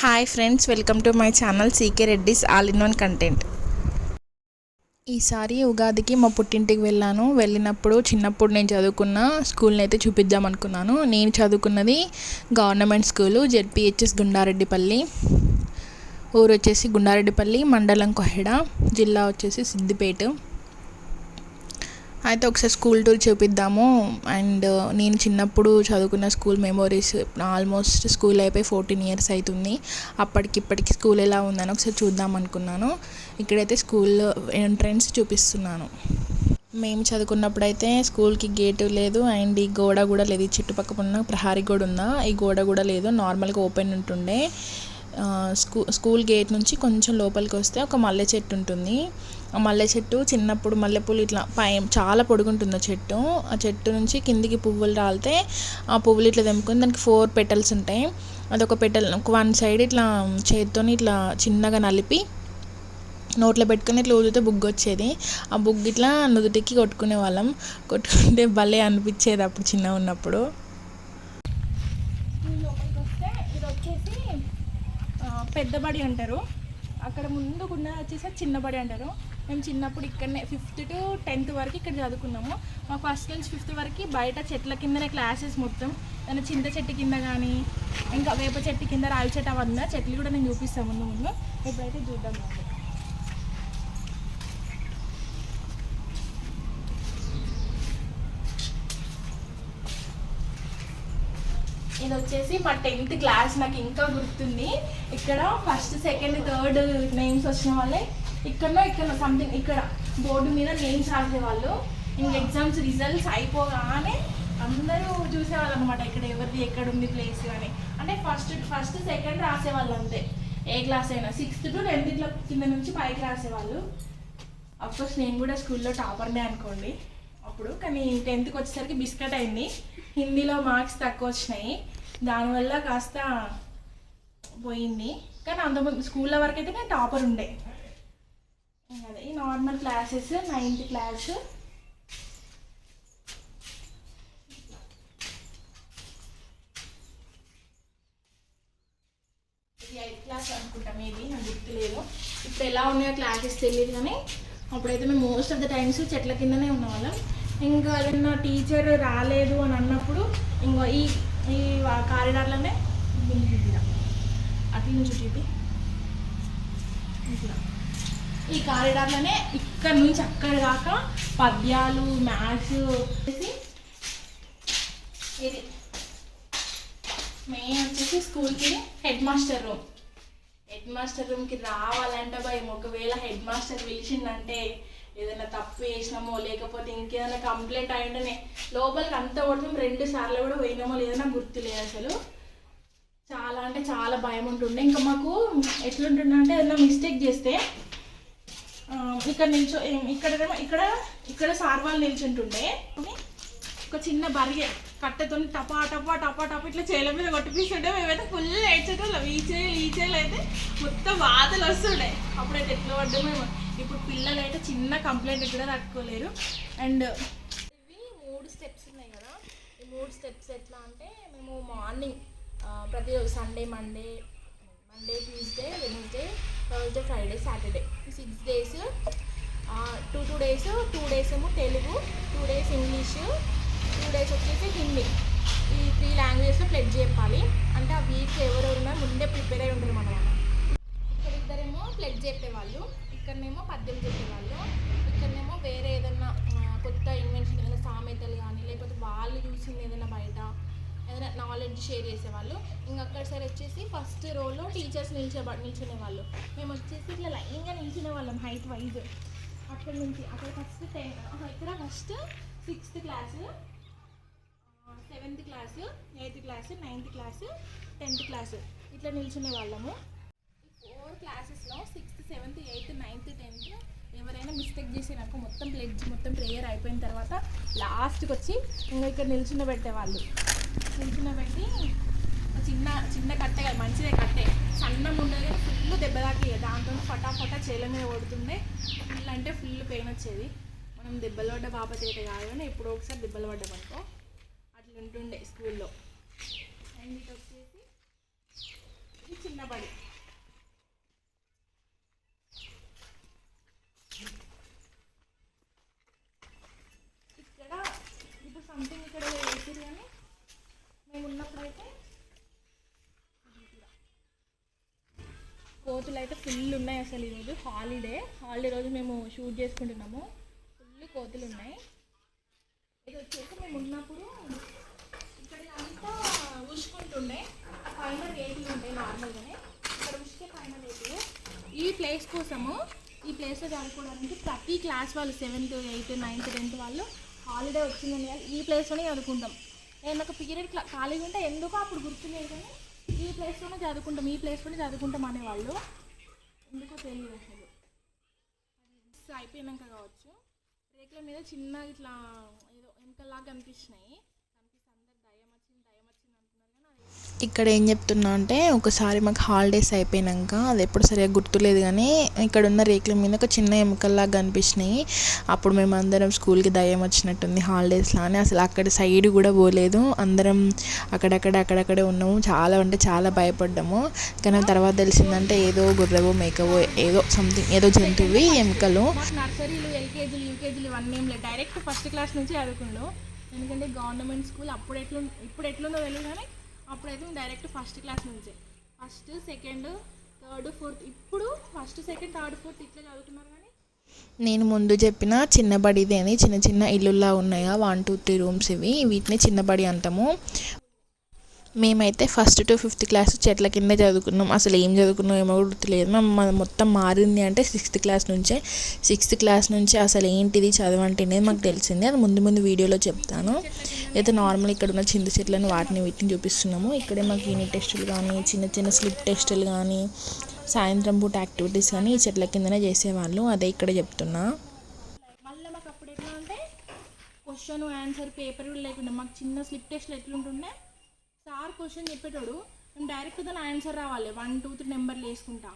Hi friends welcome to my channel CK Reddy's all in one content ఈసారి ఉగాదికి మా పుట్టింటికి వెళ్ళాను. వెళ్ళినప్పుడు చిన్నప్పుడు నేను చదువుకున్న స్కూల్ని అయితే చూపిద్దాం అనుకున్నాను. నేను చదువుకున్నది గవర్నమెంట్ స్కూలు జెడ్పిహెచ్ఎస్ గుండారెడ్డిపల్లి. ఊరు వచ్చేసి గుండారెడ్డిపల్లి మండలం కొహెడ. జిల్లా వచ్చేసి సిద్దిపేట. అయితే ఒకసారి స్కూల్ టూర్ చూపిద్దాము. అండ్ uh, నేను చిన్నప్పుడు చదువుకున్న స్కూల్ మెమోరీస్ ఆల్మోస్ట్ స్కూల్ అయిపోయి ఫోర్టీన్ ఇయర్స్ అవుతుంది అప్పటికి ఇప్పటికి స్కూల్ ఎలా ఉందని ఒకసారి చూద్దాం అనుకున్నాను. ఇక్కడైతే స్కూల్ ఎంట్రన్స్ చూపిస్తున్నాను. మేము చదువుకున్నప్పుడు అయితే స్కూల్కి గేటు లేదు. అండ్ ఈ గోడ కూడా లేదు. ఈ చుట్టుపక్కల ఉన్న ప్రహారీ గోడ ఉందా? ఈ గోడ కూడా లేదు. నార్మల్గా ఓపెన్ ఉంటుండే. స్కూ స్కూల్ గేట్ నుంచి కొంచెం లోపలికి వస్తే ఒక మల్లె చెట్టు ఉంటుంది. మల్లె చెట్టు చిన్నప్పుడు మల్లెపూలు ఇట్లా పై చాలా పొడుగుంటుంది ఆ చెట్టు. ఆ చెట్టు నుంచి కిందికి పువ్వులు రాలితే ఆ పువ్వులు ఇట్లా తెంపుకొని దానికి ఫోర్ పెటల్స్ ఉంటాయి. అదొక పెటల్ వన్ సైడ్ ఇట్లా చేతితో ఇట్లా చిన్నగా నలిపి నోట్లో పెట్టుకుని ఇట్లా ఊదితే బుగ్గు వచ్చేది. ఆ బుగ్గు ఇట్లా నుదుటికి కొట్టుకునే వాళ్ళం. కొట్టుకుంటే భలే అనిపించేది అప్పుడు చిన్నగా ఉన్నప్పుడు. వస్తే ఇది వచ్చేసి పెద్దబడి అంటారు. అక్కడ ముందుకున్న వచ్చేసి చిన్నబడి అంటారు. మేము చిన్నప్పుడు ఇక్కడనే ఫిఫ్త్ టు టెన్త్ వరకు ఇక్కడ చదువుకున్నాము. మా ఫస్ట్ నుంచి ఫిఫ్త్ వరకు బయట చెట్ల కిందనే క్లాసెస్ మొత్తం. దాని చింత చెట్టు కింద కానీ ఇంకా వేప చెట్టు కింద రావి చెట్టు అవన్నీ చెట్లు కూడా నేను చూపిస్తాను ముందు ముందు. ఎప్పుడైతే చూద్దాం ఇది వచ్చేసి మా టెన్త్ క్లాస్ నాకు ఇంకా గుర్తుంది. ఇక్కడ ఫస్ట్ సెకండ్ థర్డ్ నేమ్స్ వచ్చిన వాళ్ళే ఇక్కడనో ఇక్కడ సంథింగ్ ఇక్కడ బోర్డు మీద నేమ్స్ రాసేవాళ్ళు. ఇంక ఎగ్జామ్స్ రిజల్ట్స్ అయిపోగానే అందరూ చూసేవాళ్ళు అనమాట ఇక్కడ ఎవరిది ఎక్కడ ఉంది ప్లేస్ అని. అంటే ఫస్ట్ ఫస్ట్ సెకండ్ రాసేవాళ్ళు అంతే. ఏ క్లాస్ అయినా. సిక్స్త్ టు టెన్త్ కింద నుంచి పైకి రాసేవాళ్ళు. అఫ్కోర్స్ నేను కూడా స్కూల్లో టాపర్నే అనుకోండి. అప్పుడు కానీ టెన్త్కి వచ్చేసరికి బిస్కెట్ అయింది. హిందీలో మార్క్స్ తక్కువ వచ్చినాయి. దానివల్ల కాస్త పోయింది. కానీ అంతకుముందు స్కూల్లో వరకు అయితే నేను టాపర్ ఉండే. అదే ఈ నార్మల్ క్లాసెస్ నైన్త్ క్లాస్ ఇది ఎయిత్ క్లాస్ అనుకుంటా మేబీ నాకు గుర్తులేదు. ఇప్పుడు ఎలా ఉన్నాయో క్లాసెస్ తెలియదు కానీ అప్పుడైతే మేము మోస్ట్ ఆఫ్ ద టైమ్స్ చెట్ల కిందనే ఉన్నవాళ్ళం. ఇంకా ఏదైనా టీచర్ రాలేదు అని అన్నప్పుడు ఇంకో ఈ ఈ కారిడార్లోనే అట్ల నుంచి చూపి. ఇట్లా ఈ కారిడార్లోనే ఇక్కడ నుంచి అక్కడ దాకా పద్యాలు మ్యాథ్స్ వచ్చేసి ఇది. మెయిన్ వచ్చేసి స్కూల్కి head master room. Head master రూమ్కి రావాలంటే భయం. ఒకవేళ హెడ్ మాస్టర్ పిలిచిందంటే ఏదైనా తప్పు చేసినామో లేకపోతే ఇంకేదైనా కంప్లైంట్ అయ్యింటనే లోపలికి అంత కొడతాం. రెండు సార్లు కూడా పోయినామో లేదన్నా గుర్తులేదు అసలు. చాలా అంటే చాలా భయం ఉంటుండే. ఇంకా మాకు ఎట్లుంటుండే అంటే ఏదైనా మిస్టేక్ చేస్తే ఇక్కడ నిల్చో ఇక్కడ ఇక్కడ ఇక్కడ సార్ వాళ్ళు నిల్చుంటుండే. ఒక చిన్న బరిగే కట్టెతో టపా టపా టపా టపా ఇట్లా చేల మీద కొట్టిపిస్తుండే. మేమైతే ఫుల్ ఏడ్చేటోళ్ళం. ఈ చేలు ఈ చేలు అయితే మొత్తం బాధలు వస్తుండే. అప్పుడైతే ఎట్లా పడ్డా మేము ఇప్పుడు పిల్లలు అయితే చిన్న కంప్లైంట్ కూడా తట్టుకోలేరు. అండ్ ఇవి మూడు స్టెప్స్ ఉన్నాయి కదా. ఈ మూడు స్టెప్స్ ఎట్లా అంటే మేము మార్నింగ్ ప్రతిరోజు Sunday Monday Monday Tuesday Wednesday Thursday Friday Saturday six days two two days two days ఏమో Telugu two days English two days వచ్చేసి హిందీ. ఈ త్రీ లాంగ్వేజెస్లో ప్లెడ్ చెప్పాలి. అంటే ఆ వీక్ ఎవరెవరున్నా ముందే ప్రిపేర్ అయి ఉంటారు మన ఇక్కడ ఇద్దరేమో ప్లెడ్ చెప్పేవాళ్ళు. ఇక్కడనేమో పద్యం చెప్పేవాళ్ళు. ఇక్కడనేమో వేరే ఏదైనా కొత్త ఇన్వెన్షన్ ఏదైనా సామెతలు కానీ లేకపోతే వాళ్ళు చూసింది ఏదైనా బయట. ఏదైనా నాలెడ్జ్ షేర్ చేసేవాళ్ళు. ఇంకా అక్కడ సరే వచ్చేసి ఫస్ట్ రోలో టీచర్స్ నిల్చే నిల్చునే వాళ్ళు మేము వచ్చేసి ఇట్లా లైన్గా నిల్చునే వాళ్ళం హైట్ వైజ్ అక్కడ నుంచి అక్కడ ఫస్ట్ టెన్ ఇక్కడ first sixth class seventh class eighth class ninth class tenth class ఇట్లా నిల్చునే వాళ్ళము ఫోర్ క్లాసెస్లో sixth seventh eighth ninth tenth ఎవరైనా మిస్టేక్ చేసినాక మొత్తం ప్లెడ్జ్ మొత్తం ప్రేయర్ అయిపోయిన తర్వాత లాస్ట్కి వచ్చి ఇంకా ఇక్కడ నిల్చున్న పెట్టేవాళ్ళు నిల్చున్న పెట్టి చిన్న చిన్న కట్టే కదా మంచిదే కట్టే. సన్నం ఉండదు ఫుల్ దెబ్బ దాంతో ఫటా చేల మీద కొడుతుండే. ఫుల్ అంటే ఫుల్ పెయిన్ వచ్చేది. మనం దెబ్బలు పడ్డ బాపతి అయితే కాదు కానీ ఎప్పుడో ఒకసారి దెబ్బలు పడ్డామనుకో అట్లా ఉంటుండే స్కూల్లో. అండ్ ఇటు వచ్చేసి చిన్న ఇక్కడ ఇప్పుడు సంథింగ్ ఇక్కడ వేసారు కానీ మేము ఉన్నప్పుడైతే రోజులు అయితే ఫుల్ ఉన్నాయి అసలు ఈరోజు హాలిడే హాలిడే రోజు మేము షూట్ చేసుకుంటున్నాము. ఫుల్ కోతులు ఉన్నాయి. ఇది వచ్చేసి మేము ఉన్నప్పుడు ఇక్కడ అంతా ఉసుకుంటుండే పైన రేకులు ఉంటాయి నార్మల్గానే. ఇక్కడ ఉసికే పైన రేకులు ఈ ప్లేస్ కోసము ఈ ప్లేస్లో చదువుకోవడానికి ప్రతి క్లాస్ వాళ్ళు సెవెంత్ ఎయిత్ నైన్త్ టెన్త్ వాళ్ళు హాలిడే వచ్చిందని ఈ ప్లేస్లోనే చదువుకుంటాం నేను ఒక పీరియడ్ ఖాళీగా ఉంటే ఎందుకో అప్పుడు గుర్తులేదు కానీ ఈ ప్లేస్లోనే చదువుకుంటాం ఈ ప్లేస్లోనే చదువుకుంటాం అనేవాళ్ళు. ఎందుకో తెలియదు అసలు. అది అయిపోయినాక కావచ్చు. రేకుల మీద చిన్న ఇట్లా ఏదో ఎముకల్లాగా అనిపించినాయి కనిపిస్తే అందరు దయ్యం వచ్చింది దయ్యం వచ్చింది అంటున్నారు కానీ అది ఇక్కడ ఏం చెప్తున్నా అంటే ఒకసారి మాకు హాలిడేస్ అయిపోయినాక అది ఎప్పుడు సరిగా గుర్తులేదు కానీ ఇక్కడ ఉన్న రేకుల మీద ఒక చిన్న ఎముకల్లాగా కనిపించినాయి. అప్పుడు మేము అందరం స్కూల్కి దయ్యం వచ్చినట్టుంది హాలిడేస్లో అని. అసలు అక్కడ సైడ్ కూడా పోలేదు. అందరం అక్కడక్కడ అక్కడక్కడే ఉన్నాము. చాలా అంటే చాలా భయపడ్డాము. కానీ తర్వాత తెలిసిందంటే ఏదో గుర్రవో మేకవో ఏదో సంథింగ్ ఏదో జంతువు ఎముకలు. నర్సరీలు ఎల్కేజీలు యూకేజీలు ఇవన్నీ ఏం లేదు డైరెక్ట్ ఫస్ట్ క్లాస్ నుంచి చదువుకుండు ఎందుకంటే గవర్నమెంట్ స్కూల్ అప్పుడు ఎట్లు ఇప్పుడు ఎట్లుందో తెలియదు కానీ అప్పుడైతే డైరెక్ట్ ఫస్ట్ క్లాస్ నుంచే. ఫస్ట్ సెకండ్ థర్డ్ ఫోర్త్ ఇప్పుడు ఫస్ట్ సెకండ్ థర్డ్ ఫోర్త్ ఇట్లా చదువుతున్నారు కానీ నేను ముందు చెప్పిన చిన్నబడిదే అని చిన్న చిన్న ఇల్లులా ఉన్నాయా? వన్ టూ త్రీ రూమ్స్ ఇవి. వీటిని చిన్నబడి అంటాము. మేమైతే ఫస్ట్ టు ఫిఫ్త్ క్లాస్ చెట్ల కింద చదువుకున్నాం. అసలు ఏం చదువుకున్నాం ఏమో గుర్తులేదు. మనం మొత్తం మారింది అంటే సిక్స్త్ క్లాస్ నుంచే. సిక్స్త్ క్లాస్ నుంచి అసలు ఏంటిది చదువు అంటే అనేది మాకు తెలిసింది. అది ముందు ముందు వీడియోలో చెప్తాను. అయితే నార్మల్ ఇక్కడ ఉన్న చింత చెట్లను వాటిని వీటిని చూపిస్తున్నాము. ఇక్కడే మాకు యూనిట్ టెస్టులు కానీ చిన్న చిన్న స్లిప్ టెస్టులు కానీ సాయంత్రం పూట యాక్టివిటీస్ కానీ ఈ చెట్ల కిందనే చేసేవాళ్ళు. అదే ఇక్కడ చెప్తున్నా. మళ్ళీ మాకు అప్పుడు ఎట్లా అంటే క్వశ్చన్ ఆన్సర్ పేపర్ కూడా లేకుండా మాకు చిన్న స్లిప్ టెస్ట్లు ఎట్లుంటుండే? సార్ క్వశ్చన్ చెప్పేటోడు మేము డైరెక్ట్ దాని ఆన్సర్ రావాలి. వన్ టూ త్రీ నెంబర్లు వేసుకుంటా.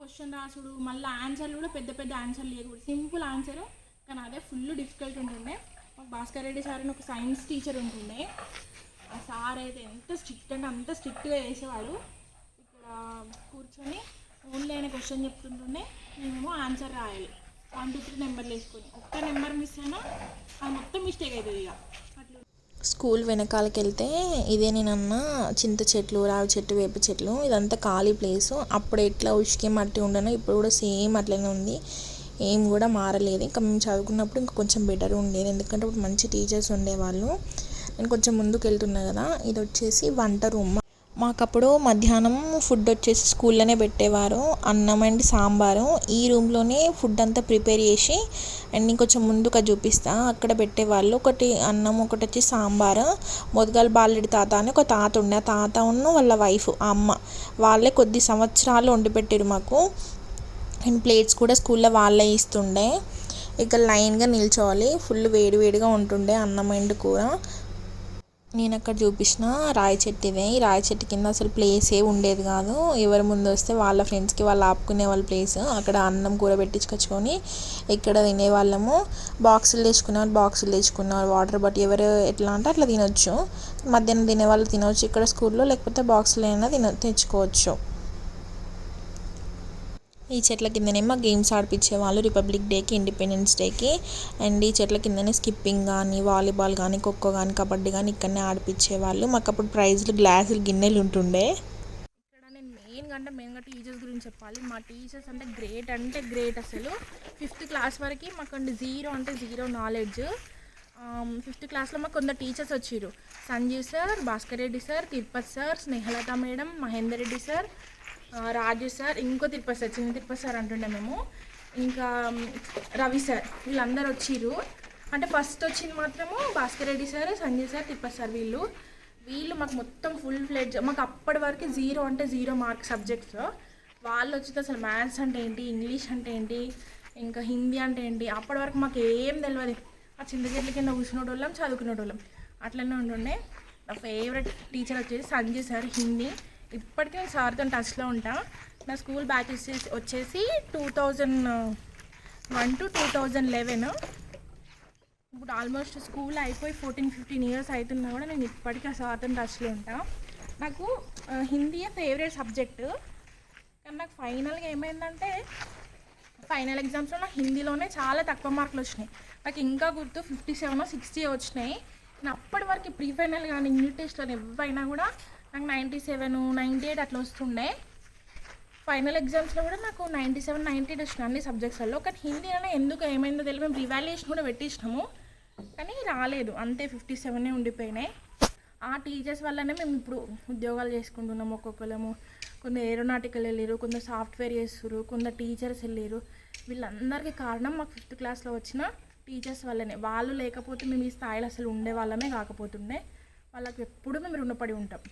క్వశ్చన్ రాసుడు మళ్ళీ ఆన్సర్లు కూడా పెద్ద పెద్ద ఆన్సర్లు లేకూడదు సింపుల్ ఆన్సర్ కానీ అదే ఫుల్ డిఫికల్ట్ ఉంటుండే. మాకు భాస్కర్ రెడ్డి సార్ అని ఒక సైన్స్ టీచర్ ఉంటుండే. ఆ సార్ అయితే ఎంత స్ట్రిక్ట్ అంటే అంత స్ట్రిక్ట్గా వేసేవాడు ఇక్కడ కూర్చొని ఓన్లీ ఆయన క్వశ్చన్ చెప్తుంటుండే. మేము ఆన్సర్ రాయాలి. వన్ టూ త్రీ నెంబర్లు వేసుకొని. ఒక్క నెంబర్ మిస్ అయినా అది మొత్తం మిస్టేక్ అవుతుంది ఇక. స్కూల్ వెనకాలకి వెళ్తే ఇదే నేనన్న చింత చెట్లు రావి చెట్టు వేప చెట్లు ఇదంతా ఖాళీ ప్లేసు. అప్పుడు ఎట్లా ఉష్కే మట్టి ఉండనో ఇప్పుడు కూడా సేమ్ అట్లనే ఉంది. ఏం కూడా మారలేదు. ఇంకా మేము చదువుకున్నప్పుడు ఇంకా కొంచెం బెటర్ ఉండేది. ఎందుకంటే ఇప్పుడు మంచి టీచర్స్ ఉండేవాళ్ళు. నేను కొంచెం ముందుకు వెళ్తున్నా కదా. ఇది వచ్చేసి వంట రూమ్. మాకప్పుడు మధ్యాహ్నం ఫుడ్ వచ్చేసి స్కూల్లోనే పెట్టేవారు. అన్నం అండ్ సాంబారు. ఈ రూమ్లోనే ఫుడ్ అంతా ప్రిపేర్ చేసి అండ్ ఇంకొంచెం ముందుగా చూపిస్తా. అక్కడ పెట్టేవాళ్ళు. ఒకటి అన్నం ఒకటి వచ్చి సాంబారు. మొదగల్ బాలుడి తాత అని ఒక తాత ఉండే. ఆ తాత ఉన్న వాళ్ళ వైఫ్ ఆ అమ్మ. వాళ్ళే కొద్ది సంవత్సరాలు వండి పెట్టారు మాకు. అండ్ ప్లేట్స్ కూడా స్కూల్లో వాళ్ళే ఇస్తుండే. ఇక లైన్గా నిల్చోవాలి. ఫుల్ వేడి వేడిగా ఉంటుండే అన్నం అండ్ కూర. నేను అక్కడ చూపించిన రాయి చెట్టు ఈ రాయి చెట్టు కింద అసలు ప్లేస్ ఏ ఉండేది కాదు. ఎవరు ముందు వస్తే వాళ్ళ ఫ్రెండ్స్కి వాళ్ళు ఆపుకునే వాళ్ళ ప్లేస్ అక్కడ అన్నం కూర పెట్టించుకొచ్చుకొని ఇక్కడ తినేవాళ్ళము. బాక్సులు తెచ్చుకున్నారు బాక్సులు తెచ్చుకున్నారు వాటర్ బాటిల్ ఎవరు ఎట్లా అంటే అట్లా తినొచ్చు. మధ్యాహ్నం తినేవాళ్ళు తినవచ్చు ఇక్కడ స్కూల్లో లేకపోతే బాక్సులు అయినా తిన తెచ్చుకోవచ్చు. ఈ చెట్ల కిందనేమో గేమ్స్ ఆడిపించేవాళ్ళు రిపబ్లిక్ డేకి ఇండిపెండెన్స్ డేకి అండ్ ఈ చెట్ల కిందనే స్కిప్పింగ్ కానీ వాలీబాల్ కానీ ఖోఖో కానీ కబడ్డీ కానీ ఇక్కడనే ఆడిపించేవాళ్ళు మాకు అప్పుడు ప్రైజ్లు గ్లాసులు గిన్నెలు ఉంటుండే. ఇక్కడ నేను మెయిన్గా అంటే మెయిన్గా టీచర్స్ గురించి చెప్పాలి. మా టీచర్స్ అంటే గ్రేట్ అంటే గ్రేట్ అసలు. ఫిఫ్త్ క్లాస్ వరకు మాకు జీరో అంటే జీరో నాలెడ్జ్ ఫిఫ్త్ క్లాస్లో మాకు కొందరు టీచర్స్ వచ్చారు Sanjeev sir Bhaskar Reddy sir Tirupati sir Snehalatha madam Mahender Reddy sir Raju sir ఇంకో తిరుపతి సార్ చిన్న తిరుపతి సార్ అంటుండే మేము. ఇంకా రవి సార్ వీళ్ళందరూ వచ్చిర్రు. అంటే ఫస్ట్ వచ్చింది మాత్రము Bhaskar Reddy sir Sanjay sir Tirupati sir వీళ్ళు. వీళ్ళు మాకు మొత్తం ఫుల్ ఫ్లెడ్జ్. మాకు అప్పటి వరకు జీరో అంటే జీరో మార్క్ సబ్జెక్ట్స్. వాళ్ళు వచ్చితే అసలు మ్యాథ్స్ అంటే ఏంటి ఇంగ్లీష్ అంటే ఏంటి ఇంకా హిందీ అంటే ఏంటి అప్పటి వరకు మాకు ఏం తెలియదు ఆ చింత చెట్ల కింద కూర్చునేటోళ్ళం చదువుకునేటోళ్ళం అట్లనే ఉంటుండే నా ఫేవరెట్ టీచర్ వచ్చేసి సంజయ్ సార్ హిందీ. ఇప్పటికీ నేను సార్తో టచ్లో ఉంటా. నా స్కూల్ బ్యాచ్ వచ్చేసి వచ్చేసి two thousand one to two thousand eleven. ఇప్పుడు ఆల్మోస్ట్ స్కూల్ అయిపోయి ఫోర్టీన్ ఫిఫ్టీన్ ఇయర్స్ అవుతున్నా కూడా నేను ఇప్పటికీ ఆ సార్తో టచ్లో ఉంటా. నాకు హిందీయే ఫేవరెట్ సబ్జెక్టు. కానీ నాకు ఫైనల్గా ఏమైందంటే ఫైనల్ ఎగ్జామ్స్లో నాకు హిందీలోనే చాలా తక్కువ మార్కులు వచ్చినాయి. నాకు ఇంకా గుర్తు ఫిఫ్టీ సెవెన్ సిక్స్టీ వచ్చినాయి. నేను అప్పటి వరకు ప్రీ ఫైనల్ కానీ యూనిట్ టెస్ట్లో ఎవరైనా కూడా నాకు నైంటీ సెవెన్ నైంటీ ఎయిట్ అట్లా వస్తుండే. ఫైనల్ ఎగ్జామ్స్లో కూడా నాకు నైంటీ సెవెన్ నైంటీ ఎయిట్ వచ్చినాయి అన్ని సబ్జెక్ట్స్లలో కానీ హిందీ అనే ఎందుకు ఏమైందో తెలియదు. మేము రివాల్యుయేషన్ కూడా పెట్టించినాము. కానీ రాలేదు. అంతే ఫిఫ్టీ సెవెనే ఉండిపోయినాయి. ఆ టీచర్స్ వల్లనే మేము ఇప్పుడు ఉద్యోగాలు చేసుకుంటున్నాము ఒక్కొక్కరము కొందరు ఏరోనాటికల్ వెళ్ళారు కొందరు సాఫ్ట్వేర్ చేస్తారు కొందరు టీచర్స్ వెళ్ళారు వీళ్ళందరికీ కారణం మాకు ఫిఫ్త్ క్లాస్లో వచ్చిన టీచర్స్ వల్లనే. వాళ్ళు లేకపోతే మేము ఈ స్థాయిలో అసలు ఉండే వాళ్ళమే కాకపోతుండే. వాళ్ళకి ఎప్పుడూ మేము రుణపడి ఉంటాం.